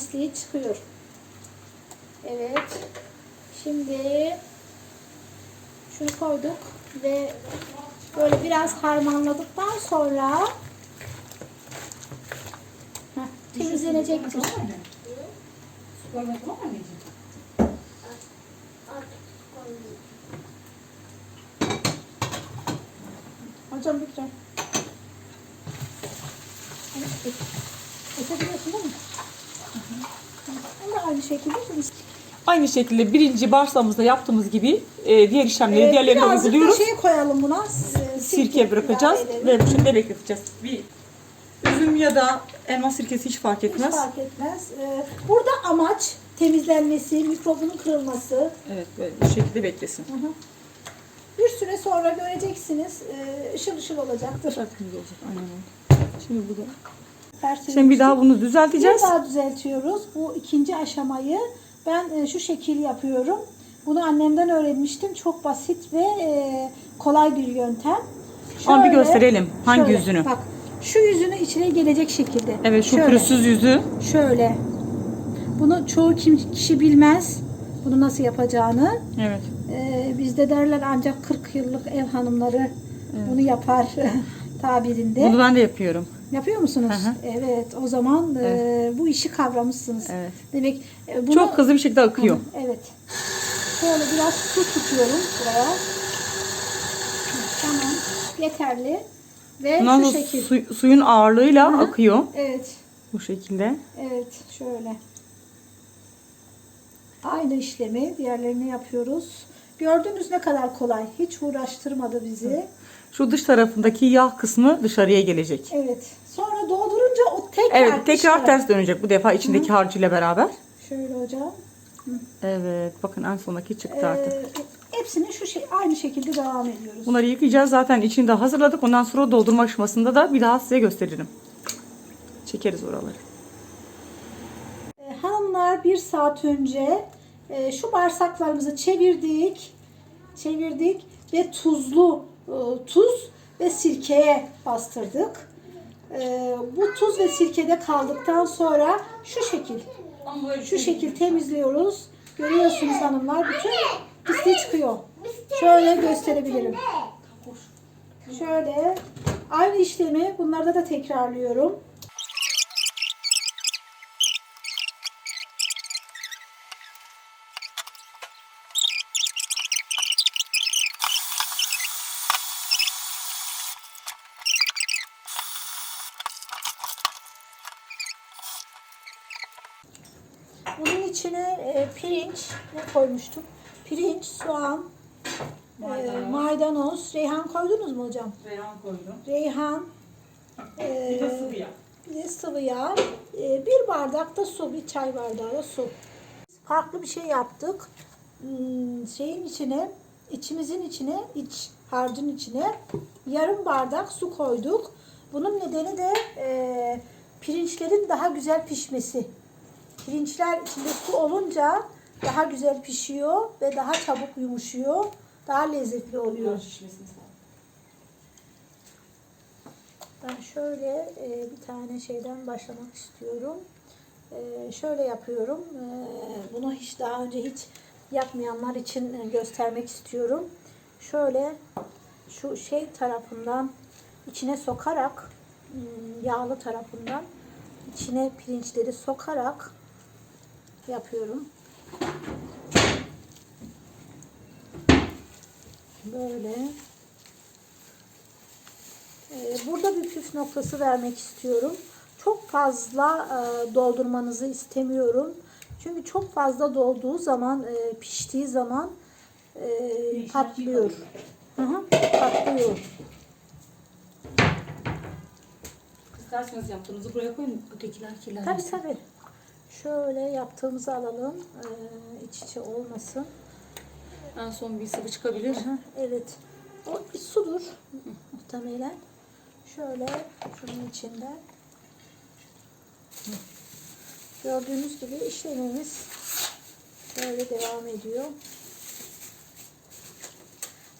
pisliği çıkıyor. Evet. Şimdi şunu koyduk ve böyle biraz harmanladıktan sonra temizlenecektir. Hocam lütfen. Esebiliyorsun değil mi? Şekilde Aynı şekilde birinci bağırsağımızda yaptığımız gibi e, diğer işlemleri Ee, diğerlerine birazcık da uyguluyoruz. şey koyalım buna. e, Sirke bırakacağız ilave edelim. ve bu şekilde bekleteceğiz. Bir üzüm ya da elma sirkesi hiç fark Hiç etmez. fark etmez. Ee, burada amaç temizlenmesi, mikrobun kırılması. Evet böyle bu şekilde beklesin. Hı hı. Bir süre sonra göreceksiniz. e, ışıl ışıl olacaktır. Tertemiz olacak. Aynen öyle. Şimdi bu da. Şimdi bir daha bunu Bir düzelteceğiz. daha düzeltiyoruz. Bu ikinci aşamayı ben e, şu şekil yapıyorum. Bunu annemden öğrenmiştim. Çok basit ve e, kolay bir yöntem. Ama bir Şöyle, gösterelim. Hangi şöyle, yüzünü? Bak şu yüzünü içine gelecek şekilde. Evet şu Şöyle, pürüzsüz yüzü. Şöyle. Bunu çoğu kim, kişi bilmez. Bunu nasıl yapacağını. Evet. Ee, bizde derler ancak 40 yıllık ev hanımları bunu yapar tabirinde. Bunu ben de yapıyorum. Yapıyor musunuz? Hı hı. Evet. O zaman e, bu işi kavramışsınız. Evet. Demek e, bunu, Çok hızlı bir şekilde akıyor. Hı, Evet. Şöyle biraz su tutuyorum buraya. Tamam. Yeterli. Ve Bundan şu şekil. su- suyun ağırlığıyla Hı hı. akıyor. Evet. Bu şekilde. Evet. Şöyle. Aynı işlemi diğerlerini yapıyoruz. Gördünüz ne kadar kolay. Hiç uğraştırmadı bizi. Şu dış tarafındaki yağ kısmı dışarıya gelecek. Evet. Sonra doldurunca o tekrar Evet tekrar ters dönecek bu defa içindeki harcıyla beraber. Şöyle hocam. Evet bakın en sondaki çıktı Ee, artık. hepsini şu şey aynı şekilde devam ediyoruz. Bunları yıkayacağız. Zaten içini de hazırladık. Ondan sonra doldurma aşamasında da bir daha size gösteririm. Çekeriz oraları. Ee, hanımlar bir saat önce e, şu bağırsaklarımızı çevirdik. Çevirdik ve tuzlu e, tuz ve sirkeye bastırdık. E, bu tuz ve sirkede kaldıktan sonra şu şekil şu şekil temizliyoruz. Görüyorsunuz hanımlar bütün pisliği çıkıyor. Şöyle gösterebilirim. Şöyle aynı işlemi bunlarda da tekrarlıyorum. Bunun içine e, pirinç ne koymuştum? Pirinç, soğan, maydanoz, e, maydanoz reyhan koydunuz mu hocam? Reyhan koydum. Reyhan, e, Bir de sıvı yağ. bir de sıvı yağ, e, bir bardak da su, bir çay bardağı da su. Farklı bir şey yaptık. Hmm, Şeyin içine, içimizin içine, iç harcın içine yarım bardak su koyduk. Bunun nedeni de e, pirinçlerin daha güzel pişmesi. Pirinçler içinde su olunca daha güzel pişiyor ve daha çabuk yumuşuyor. Daha lezzetli oluyor. Ben şöyle e, bir tane şeyden başlamak istiyorum. E, şöyle yapıyorum. E, bunu hiç daha önce hiç yapmayanlar için göstermek istiyorum. Şöyle şu şey tarafından içine sokarak hmm, yağlı tarafından içine pirinçleri sokarak yapıyorum. Böyle. Ee, Burada bir püf noktası vermek istiyorum. Çok fazla e, doldurmanızı istemiyorum. Çünkü çok fazla dolduğu zaman, e, piştiği zaman e, patlıyor. Hı hı, patlıyor. İsterseniz yaptığınızı buraya koyun. Ötekiler Tabii kirlenmesin. tabii. Şöyle yaptığımızı alalım. E, iç içe olmasın. En son bir sıvı çıkabilir. Aha, evet. O bir sudur muhtemelen. Şöyle şunun içinde. Gördüğünüz gibi işlemimiz böyle devam ediyor.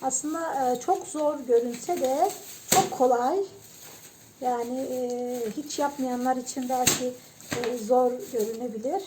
Aslında e, çok zor görünse de çok kolay. Yani e, hiç yapmayanlar için belki zor görünebilir.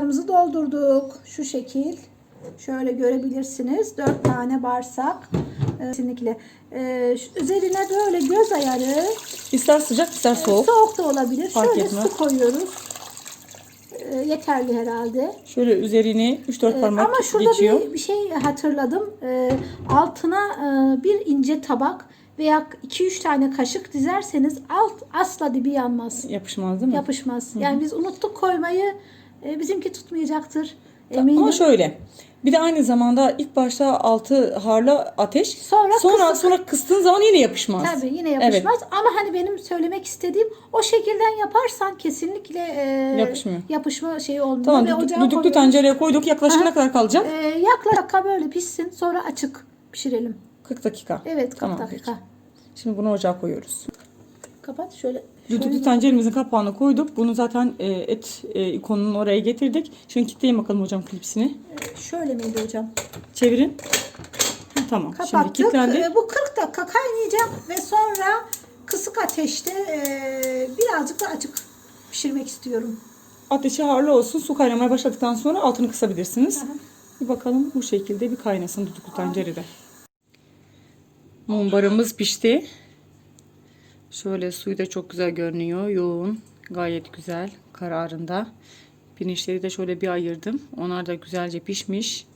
Bağırsaklarımızı doldurduk. Şu şekil. Şöyle görebilirsiniz. Dört tane bağırsak. Ee, Kesinlikle. Ee, üzerine böyle göz ayarı. İster sıcak ister soğuk. Soğuk da olabilir. Fark Şöyle etmez. su koyuyoruz. Ee, yeterli herhalde. Şöyle üzerini 3-4 Ee, parmak Ama şurada geçiyor. bir, bir şey hatırladım. Ee, altına e, bir ince tabak veya 2-3 tane kaşık dizerseniz alt asla dibi yanmaz. Yapışmaz değil mi? Yapışmaz. Yani biz unuttuk koymayı. E, bizimki tutmayacaktır. Eminim. Ama şöyle. Bir de aynı zamanda ilk başta altı harlı ateş. Sonra sonra, kısık. sonra kıstığın zaman yine yapışmaz. Tabii yine yapışmaz ama hani benim söylemek istediğim o şekilden yaparsan kesinlikle e, Yapışmıyor. yapışma şeyi olmuyor. Tamam Ve düdük- düdüklü koyuyoruz. tencereye koyduk. Yaklaşık ne kadar kalacak? E, yaklaşık böyle pişsin sonra açık pişirelim. 40 dakika. Evet 40 Tamam, dakika. Şimdi bunu ocağa koyuyoruz. Kapat şöyle. Düdüklü tenceremizin kapağını koyduk. Bunu zaten e, et e, ikonunun oraya getirdik. Şimdi kilitleyin bakalım hocam klipsini. Şöyle miydi hocam? Çevirin. Hı, Tamam. Şimdi Kapattık. kilitlendi. E, bu 40 dakika kaynayacak ve sonra kısık ateşte e, birazcık da açık pişirmek istiyorum. Ateşi harlı olsun. Su kaynamaya başladıktan sonra altını kısabilirsiniz. Bir bakalım bu şekilde bir kaynasın düdüklü tencerede. Mumbarımız pişti. Şöyle suyu da çok güzel görünüyor. Yoğun. Gayet güzel. Kararında. Pirinçleri de şöyle bir ayırdım. Onlar da güzelce pişmiş.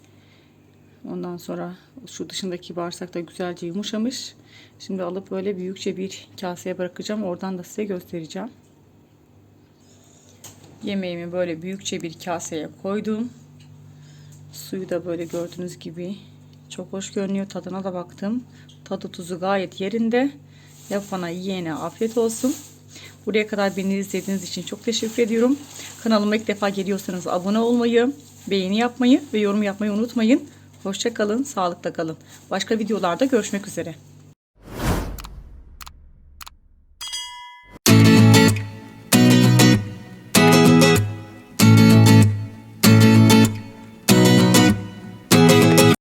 Ondan sonra şu dışındaki bağırsak da güzelce yumuşamış. Şimdi alıp böyle büyükçe bir kaseye bırakacağım. Oradan da size göstereceğim. Yemeğimi böyle büyükçe bir kaseye koydum. Suyu da böyle gördüğünüz gibi çok hoş görünüyor. Tadına da baktım. Tadı tuzu gayet yerinde. Yapana yiyene afiyet olsun. Buraya kadar beni izlediğiniz için çok teşekkür ediyorum. Kanalıma ilk defa geliyorsanız abone olmayı, beğeni yapmayı ve yorum yapmayı unutmayın. Hoşça kalın, sağlıkla kalın. Başka videolarda görüşmek üzere.